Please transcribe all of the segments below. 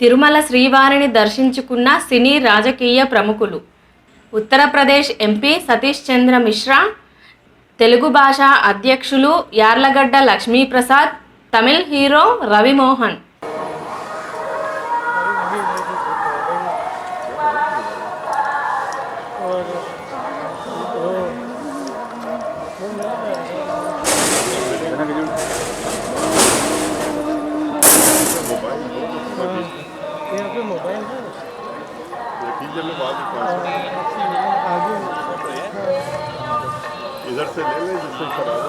తిరుమల శ్రీవారిని దర్శించుకున్న సినీ రాజకీయ ప్రముఖులు. ఉత్తరప్రదేశ్ ఎంపీ సతీష్ చంద్ర మిశ్రా తెలుగు భాష అధ్యక్షులు యార్లగడ్డ లక్ష్మీప్రసాద్ తమిళ్ హీరో రవిమోహన్. यहाँ इधर से ले ले जिससे खराब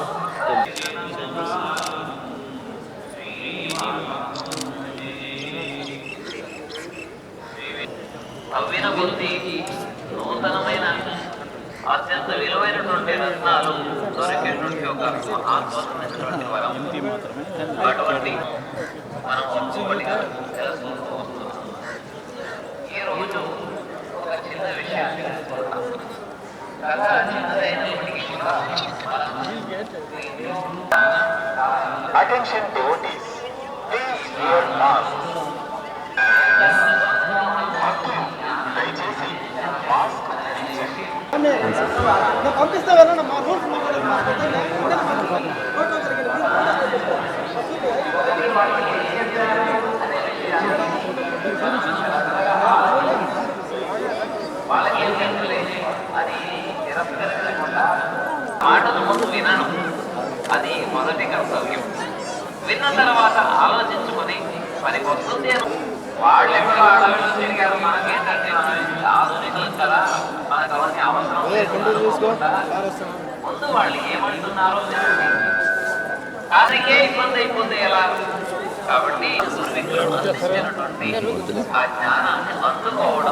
తవ్విన కొద్ది నూతనమైన అత్యంత విలువైనటువంటి రత్నాలు దొరికేటువంటి ఒక మహాద్భుతమైనటువంటి వరం అటువంటి Attention devotees, please wear mask. దయచేసి మాస్క్ ధరించండి మా రూల్స్ వాళ్ళకి అది నిరంతరం మాటను ముందు వినను. అది మొదటి కర్తవ్యం. విన్న తర్వాత ఆలోచించుకొని పనికి వస్తుంది అని వాళ్ళు ఎక్కడ ఆడవాళ్ళు తిరిగారు మనకేంటంటే ఆధునికులు కదా మనకు అవన్నీ అవసరం ముందు వాళ్ళు ఏమంటున్నారో దానికే ఇబ్బంది అయిపోతే ఎలా? కాబట్టి ఆ జ్ఞానాన్ని అందుకోవడం.